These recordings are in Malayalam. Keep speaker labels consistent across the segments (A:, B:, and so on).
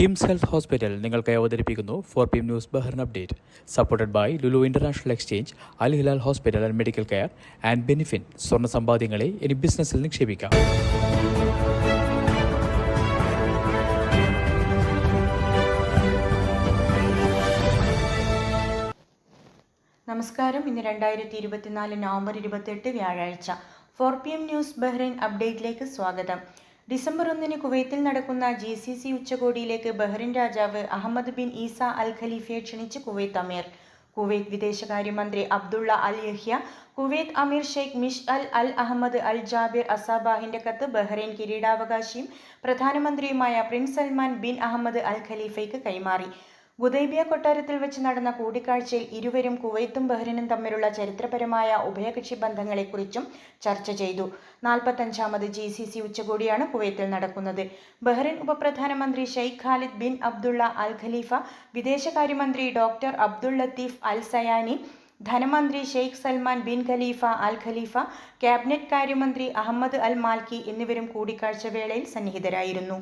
A: കിംസ് ഹെൽത്ത് ഹോസ്പിറ്റൽ നിങ്ങൾക്കായി അവതരിപ്പിക്കുന്നു four P M news Bahrain update supported by Lulu international exchange Al Hilal hospital and medical care and Benefin സ്വർണ സമ്പാദ്യങ്ങളെ ഇനി ബിസിനസ്സിൽ നിക്ഷേപിക്കാം.
B: നമസ്കാരം. ഇന്ന് രണ്ടായിരത്തി ഇരുപത്തിനാല് നവംബർ ഇരുപത്തെട്ട് വ്യാഴാഴ്ച. Four P M news Bahrain അപ്ഡേറ്റിലേക്ക് സ്വാഗതം. ഡിസംബർ ഒന്നിന് കുവൈത്തിൽ നടക്കുന്ന ജി സി സി ഉച്ചകോടിയിലേക്ക് ബഹ്റിൻ രാജാവ് അഹമ്മദ് ബിൻ ഈസ അൽ ഖലീഫയെ ക്ഷണിച്ച് കുവൈത്ത് അമീർ. കുവൈത്ത് വിദേശകാര്യമന്ത്രി അബ്ദുള്ള അൽ യഹ്യ കുവൈത്ത് അമീർ Sheikh Mish Al Al Ahmed Al Jaber അസാബാഹിന്റെ കത്ത് ബഹ്റൈൻ കിരീടാവകാശിയും പ്രധാനമന്ത്രിയുമായ prince Salman bin Ahmed Al ഖലീഫയ്ക്ക് കൈമാറി. ഗുദൈബിയ കൊട്ടാരത്തിൽ വെച്ച് നടന്ന കൂടിക്കാഴ്ചയിൽ ഇരുവരും കുവൈത്തും ബഹ്റിനും തമ്മിലുള്ള ചരിത്രപരമായ ഉഭയകക്ഷി ബന്ധങ്ങളെക്കുറിച്ചും ചർച്ച ചെയ്തു. നാൽപ്പത്തഞ്ചാമത് ജി സി സി ഉച്ചകോടിയാണ് കുവൈത്തിൽ നടക്കുന്നത്. ബഹ്റിൻ ഉപപ്രധാനമന്ത്രി Sheikh Khalid bin Abdullah Al Khalifa വിദേശകാര്യമന്ത്രി doctor Abdul Latif Al Zayani ധനമന്ത്രി Sheikh Salman bin Khalifa Al Khalifa cabinet കാര്യമന്ത്രി അഹമ്മദ് അൽ മാൽക്കി എന്നിവരും കൂടിക്കാഴ്ച വേളയിൽ സന്നിഹിതരായിരുന്നു.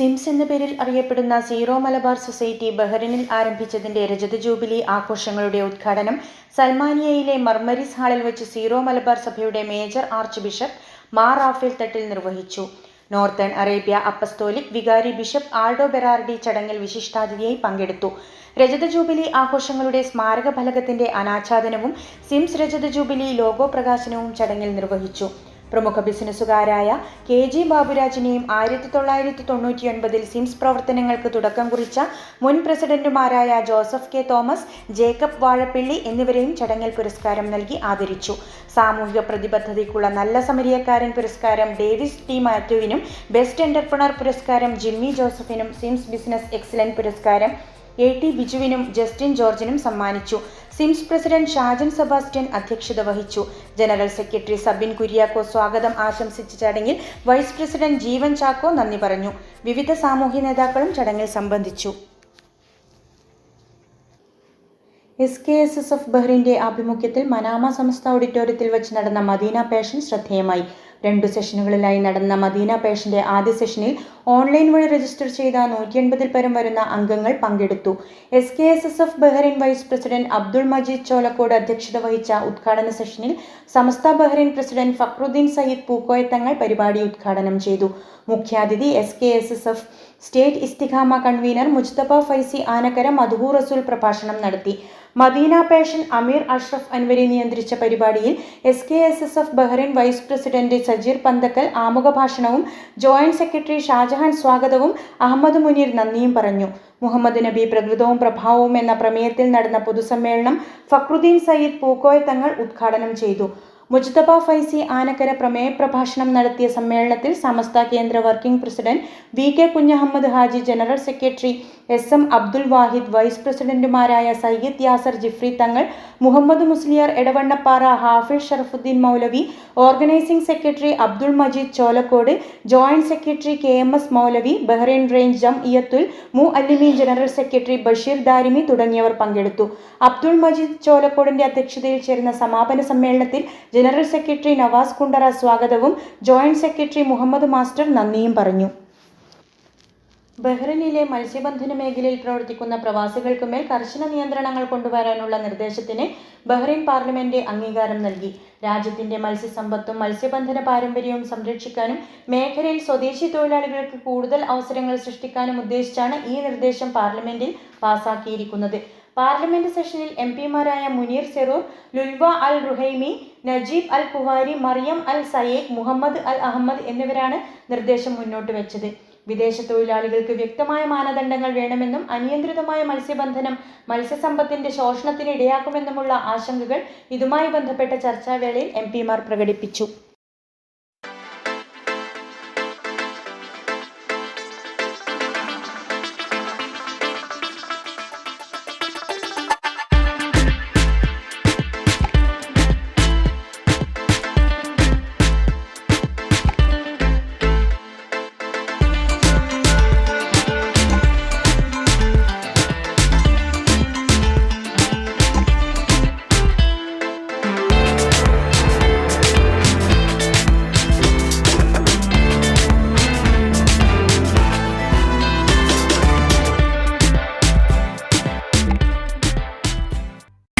B: സിംസ് എന്ന പേരിൽ അറിയപ്പെടുന്ന സീറോ മലബാർ സൊസൈറ്റി ബഹ്റിനിൽ ആരംഭിച്ചതിന്റെ രജത ജൂബിലി ആഘോഷങ്ങളുടെ ഉദ്ഘാടനം സൽമാനിയയിലെ മർമരിസ് ഹാളിൽ വെച്ച് സീറോ മലബാർ സഭയുടെ major archbishop Mar Raphael Thattil നിർവഹിച്ചു. നോർത്തേൺ അറേബ്യ അപ്പസ്തോലിക് വികാരി ബിഷപ്പ് ആൾഡോ ബെറാർഡി ചടങ്ങിൽ വിശിഷ്ടാതിഥിയായി പങ്കെടുത്തു. രജത ജൂബിലി ആഘോഷങ്ങളുടെ സ്മാരക ഫലകത്തിന്റെ അനാച്ഛാദനവും സിംസ് രജത ജൂബിലി ലോഗോ പ്രകാശനവും ചടങ്ങിൽ നിർവഹിച്ചു. പ്രമുഖ ബിസിനസ്സുകാരായ കെ ജി ബാബുരാജിനെയും ആയിരത്തി തൊള്ളായിരത്തി തൊണ്ണൂറ്റി ഒൻപതിൽ സിംസ് പ്രവർത്തനങ്ങൾക്ക് തുടക്കം കുറിച്ച മുൻ പ്രസിഡന്റുമാരായ Joseph K Thomas Jacob Vazhappilly എന്നിവരെയും ചടങ്ങിൽ പുരസ്കാരം നൽകി ആദരിച്ചു. സാമൂഹിക പ്രതിബദ്ധതയ്ക്കുള്ള നല്ല സമരിയക്കാരൻ പുരസ്കാരം ഡേവിസ് ടി മാത്യുവിനും ബെസ്റ്റ് എന്റർപ്രണർ പുരസ്കാരം ജിമ്മി ജോസഫിനും സിംസ് ബിസിനസ് എക്സലന്റ് പുരസ്കാരം എ ടി ബിജുവിനും ജസ്റ്റിൻ ജോർജിനും സമ്മാനിച്ചു. സിംസ് പ്രസിഡന്റ് ഷാജൻ സെബാസ്റ്റ്യൻ അധ്യക്ഷത വഹിച്ചു. ജനറൽ സെക്രട്ടറി സബിൻ കുര്യാക്കോ സ്വാഗതം ആശംസിച്ച ചടങ്ങിൽ വൈസ് പ്രസിഡന്റ് ജീവൻ ചാക്കോ നന്ദി പറഞ്ഞു. വിവിധ സാമൂഹ്യ നേതാക്കളും ചടങ്ങിൽ സംബന്ധിച്ചു. S K S S F ബഹ്റിന്റെ ആഭിമുഖ്യത്തിൽ മനാമ സംസ്ഥ ഓഡിറ്റോറിയത്തിൽ വെച്ച് നടന്ന മദീന പേഷൻ ശ്രദ്ധേയമായി. രണ്ടു സെഷനുകളിലായി നടന്ന മദീന പേഷന്റെ ആദ്യ സെഷനിൽ ഓൺലൈൻ വഴി രജിസ്റ്റർ ചെയ്ത നൂറ്റി എൺപതിൽ പരം വരുന്ന അംഗങ്ങൾ പങ്കെടുത്തു. S K S S F Bahrain vice president Abdul Majeed Cholakkode അധ്യക്ഷത വഹിച്ച ഉദ്ഘാടന സെഷനിൽ സമസ്ത ബഹ്റൈൻ പ്രസിഡന്റ് ഫക്രുദ്ദീൻ സയ്യിദ് പൂക്കോയത്തങ്ങൾ പരിപാടി ഉദ്ഘാടനം ചെയ്തു. മുഖ്യാതിഥി S K S S F state Istiqama convener Mujthaba Faizy Anakkara മധുഹൂർ റസൂൽ പ്രഭാഷണം നടത്തി. മദീന പേഷൻ അമീർ അഷ്റഫ് അൻവരി നിയന്ത്രിച്ച പരിപാടിയിൽ S K S S F Bahrain vice president Sajeer Panthakkal ആമുഖ ഭാഷണവും ജോയിന്റ് സെക്രട്ടറി ഷാജഹാൻ സ്വാഗതവും അഹമ്മദ് മുനീർ നന്ദിയും പറഞ്ഞു. മുഹമ്മദ് നബി പ്രകൃതവും പ്രഭാവവും എന്ന പ്രമേയത്തിൽ നടന്ന പൊതുസമ്മേളനം ഫക്രുദ്ദീൻ സയ്യിദ് പൂക്കോയ തങ്ങൾ ഉദ്ഘാടനം ചെയ്തു. മുജ്തബ ഫൈസി ആനക്കര പ്രമേയ പ്രഭാഷണം നടത്തിയ സമ്മേളനത്തിൽ സമസ്ത കേന്ദ്ര working president V K Kunhahammed Haji general secretary S M Abdul Wahid vice പ്രസിഡന്റുമാരായ Sayyid Yasar Jifri Thangal Muhammed Musliyar Edavannappara Hafil Sharafuddin Moulavi organizing secretary Abdul Majeed Cholakkode joint secretary K M S Moulavi Bahrain range Jamiyyathul Muallimeen general secretary Basheer Darimi തുടങ്ങിയവർ പങ്കെടുത്തു. അബ്ദുൾ മജീദ് ചോലക്കോടിന്റെ അധ്യക്ഷതയിൽ ചേരുന്ന സമാപന സമ്മേളനത്തിൽ ജനറൽ സെക്രട്ടറി നവാസ് കുണ്ടറ സ്വാഗതവും ജോയിന്റ് സെക്രട്ടറി മുഹമ്മദ് മാസ്റ്റർ നന്ദിയും പറഞ്ഞു. ബഹ്റിനിലെ മത്സ്യബന്ധന മേഖലയിൽ പ്രവർത്തിക്കുന്ന പ്രവാസികൾക്ക് മേൽ കർശന നിയന്ത്രണങ്ങൾ കൊണ്ടുവരാനുള്ള നിർദ്ദേശത്തിന് ബഹ്റിൻ പാർലമെന്റ് അംഗീകാരം നൽകി. രാജ്യത്തിന്റെ മത്സ്യസമ്പത്തും മത്സ്യബന്ധന പാരമ്പര്യവും സംരക്ഷിക്കാനും മേഖലയിൽ സ്വദേശി തൊഴിലാളികൾക്ക് കൂടുതൽ അവസരങ്ങൾ സൃഷ്ടിക്കാനും ഉദ്ദേശിച്ചാണ് ഈ നിർദ്ദേശം പാർലമെന്റിൽ പാസാക്കിയിരിക്കുന്നത്. പാർലമെന്റ് സെഷനിൽ M പിമാരായ Munir Serour Lulwa Al Rumaihi Najeeb Al Kuwari Mariam Al Sayegh Muhammad Al Ahmed എന്നിവരാണ് നിർദ്ദേശം മുന്നോട്ട് വെച്ചത്. വിദേശ തൊഴിലാളികൾക്ക് വ്യക്തമായ മാനദണ്ഡങ്ങൾ വേണമെന്നും അനിയന്ത്രിതമായ മത്സ്യബന്ധനം മത്സ്യസമ്പത്തിന്റെ ശോഷണത്തിന് ഇടയാക്കുമെന്നുമുള്ള ആശങ്കകൾ ഇതുമായി ബന്ധപ്പെട്ട ചർച്ചാവേളയിൽ എം പിമാർ പ്രകടിപ്പിച്ചു.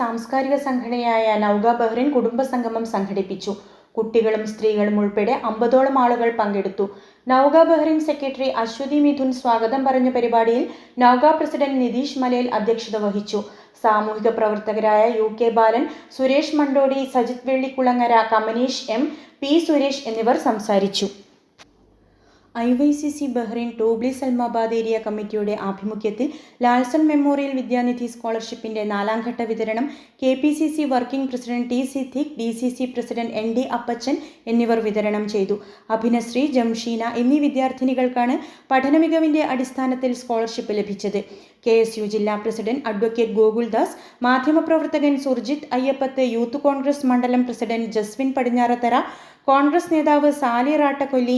B: സാംസ്കാരിക സംഘടനയായ നൗക ബഹ്റിൻ കുടുംബ സംഗമം സംഘടിപ്പിച്ചു. കുട്ടികളും സ്ത്രീകളും ഉൾപ്പെടെ അമ്പതോളം ആളുകൾ പങ്കെടുത്തു. നൗക ബഹ്റിൻ സെക്രട്ടറി അശ്വതി മിഥുൻ സ്വാഗതം പറഞ്ഞ പരിപാടിയിൽ നൗക പ്രസിഡന്റ് നിതീഷ് മലയിൽ അധ്യക്ഷത വഹിച്ചു. സാമൂഹിക പ്രവർത്തകരായ U K Balan Suresh Mandodi Sajith Vellikulangara Kamanish M P Suresh എന്നിവർ സംസാരിച്ചു. I Y C C Bahrain Tubli Salmabad area കമ്മിറ്റിയുടെ ആഭിമുഖ്യത്തിൽ ലാൽസൺ മെമ്മോറിയൽ വിദ്യാനിധി സ്കോളർഷിപ്പിന്റെ നാലാം ഘട്ട വിതരണം K P C C working president T Siddique D C C president N D Appachan എന്നിവർ വിതരണം ചെയ്തു. അഭിനശ്രീ ജംഷീന എന്നീ വിദ്യാർത്ഥിനികൾക്കാണ് പഠനമികവിന്റെ അടിസ്ഥാനത്തിൽ സ്കോളർഷിപ്പ് ലഭിച്ചത്. കെ എസ് യു ജില്ലാ പ്രസിഡന്റ് അഡ്വക്കേറ്റ് ഗോകുൽദാസ് മാധ്യമപ്രവർത്തകൻ സുർജിത് അയ്യപ്പത്ത് യൂത്ത് കോൺഗ്രസ് മണ്ഡലം പ്രസിഡന്റ് ജസ്വിൻ പടിഞ്ഞാറത്തറ കോൺഗ്രസ് നേതാവ് Sali Rattakolli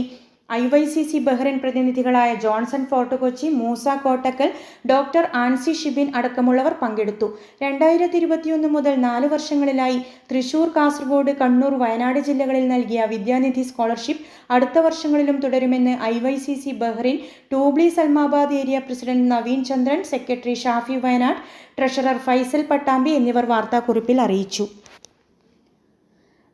B: I Y C C Bahrain പ്രതിനിധികളായ Johnson Fort Kochi Moosa Kottakkal doctor Ancy Shibin അടക്കമുള്ളവർ പങ്കെടുത്തു. രണ്ടായിരത്തി ഇരുപത്തിയൊന്ന് മുതൽ നാല് വർഷങ്ങളിലായി തൃശൂർ കാസർഗോഡ് കണ്ണൂർ വയനാട് ജില്ലകളിൽ നൽകിയ വിദ്യാനിധി സ്കോളർഷിപ്പ് അടുത്ത വർഷങ്ങളിലും തുടരുമെന്ന് I Y C C Bahrain Tubli Salmabad area president Naveen Chandran secretary Shafi Wayanad treasurer Faisal Pattambi എന്നിവർ വാർത്താക്കുറിപ്പിൽ അറിയിച്ചു.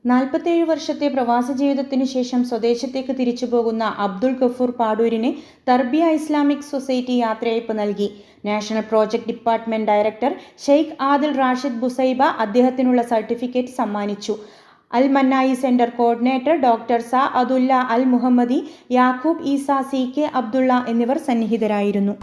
B: നാൽപ്പത്തേഴ് വർഷത്തെ പ്രവാസ ജീവിതത്തിനു ശേഷം സ്വദേശത്തേക്ക് തിരിച്ചു പോകുന്ന അബ്ദുൾ ഗഫൂർ പാടൂരിന് തർബിയ ഇസ്ലാമിക് സൊസൈറ്റി യാത്രയയപ്പ് നൽകി. National project department director Sheikh Adil Rashid Busaiba അദ്ദേഹത്തിനുള്ള certificate സമ്മാനിച്ചു. Al Mannai centre coordinator doctor Saadulla Al Muhammadi Yaqoob Isa C K Abdulla എന്നിവർ സന്നിഹിതരായിരുന്നു.